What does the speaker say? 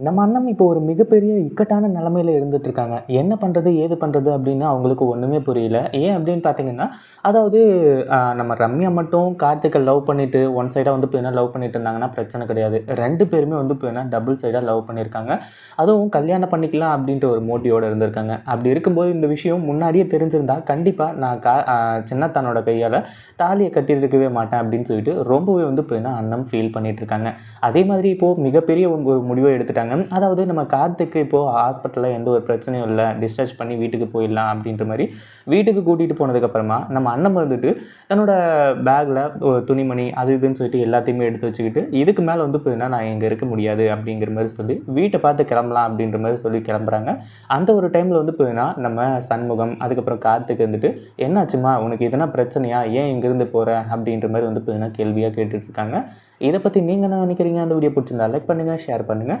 நம்ம அண்ணன் இப்போ ஒரு மிகப்பெரிய இக்கட்டான நிலமையில இருந்துட்டு இருக்காங்க. என்ன பண்றது? ஏது பண்றது? அப்படின்னு அவங்களுக்கு ஒண்ணுமே புரியல. ஏன் அப்படின்னு பார்த்தீங்கன்னா, அதாவது நம்ம ரம்யா மட்டும் கார்த்திகை லவ் பண்ணிட்டு ஒன் சைடா வந்து பார்த்தீங்கன்னா லவ் பண்ணிட்டு இருந்தாங்கன்னா பிரச்சனை கிடையாது. ரெண்டு பேருமே வந்து பார்த்தீங்கன்னா டபுள் சைடா லவ் பண்ணியிருக்காங்க. அதுவும் கல்யாணம் பண்ணிக்கலாம் அப்படின்ற ஒரு மோட்டிவோட இருந்திருக்காங்க. அப்படி இருக்கும்போது இந்த விஷயம் முன்னாடியே தெரிஞ்சிருந்தா கண்டிப்பா நான் கா சின்னத்தானோட கையால தாலியை கட்டியிருக்கவே மாட்டேன் அப்படின்னு சொல்லிட்டு ரொம்பவே வந்து போயினா அண்ணன் ஃபீல் பண்ணிட்டு இருக்காங்க. அதே மாதிரி இப்போ மிகப்பெரிய ஒரு முடிவை எடுத்துட்டாங்க. அதாவது நம்ம கார்த்துக்கு இப்போ ஹாஸ்பிட்டலில் எந்த ஒரு பிரச்சனையும் இல்லை டிஸ்சார்ஜ் பண்ணி வீட்டுக்கு போயிடலாம் அப்படின்ற மாதிரி வீட்டுக்கு கூட்டிகிட்டு போனதுக்கப்புறமா நம்ம அண்ணன் வந்துட்டு தன்னோட பேக்கில் துணிமணி அது இதுன்னு சொல்லிட்டு எல்லாத்தையுமே எடுத்து வச்சுக்கிட்டு, இதுக்கு மேலே வந்து போதுன்னா நான் இங்கே இருக்க முடியாது அப்படிங்கிற மாதிரி சொல்லி வீட்டை பார்த்து கிளம்பலாம் அப்படின்ற மாதிரி சொல்லி கிளம்புறாங்க. அந்த ஒரு டைமில் வந்து போதுன்னா நம்ம சண்முகம், அதுக்கப்புறம் கார்த்துக்கு வந்துட்டு என்னாச்சுமா உனக்கு எதனா பிரச்சனையா? ஏன் இங்கேருந்து போகிறேன் அப்படின்ற மாதிரி வந்து பார்த்தீங்கன்னா கேள்வியாக கேட்டுட்ருக்காங்க இருக்காங்க. பற்றி நீங்கள் என்ன நினைக்கிறீங்க? அந்த வீடியோ பிடிச்சிருந்தா லைக் பண்ணுங்கள் ஷேர் பண்ணுங்கள்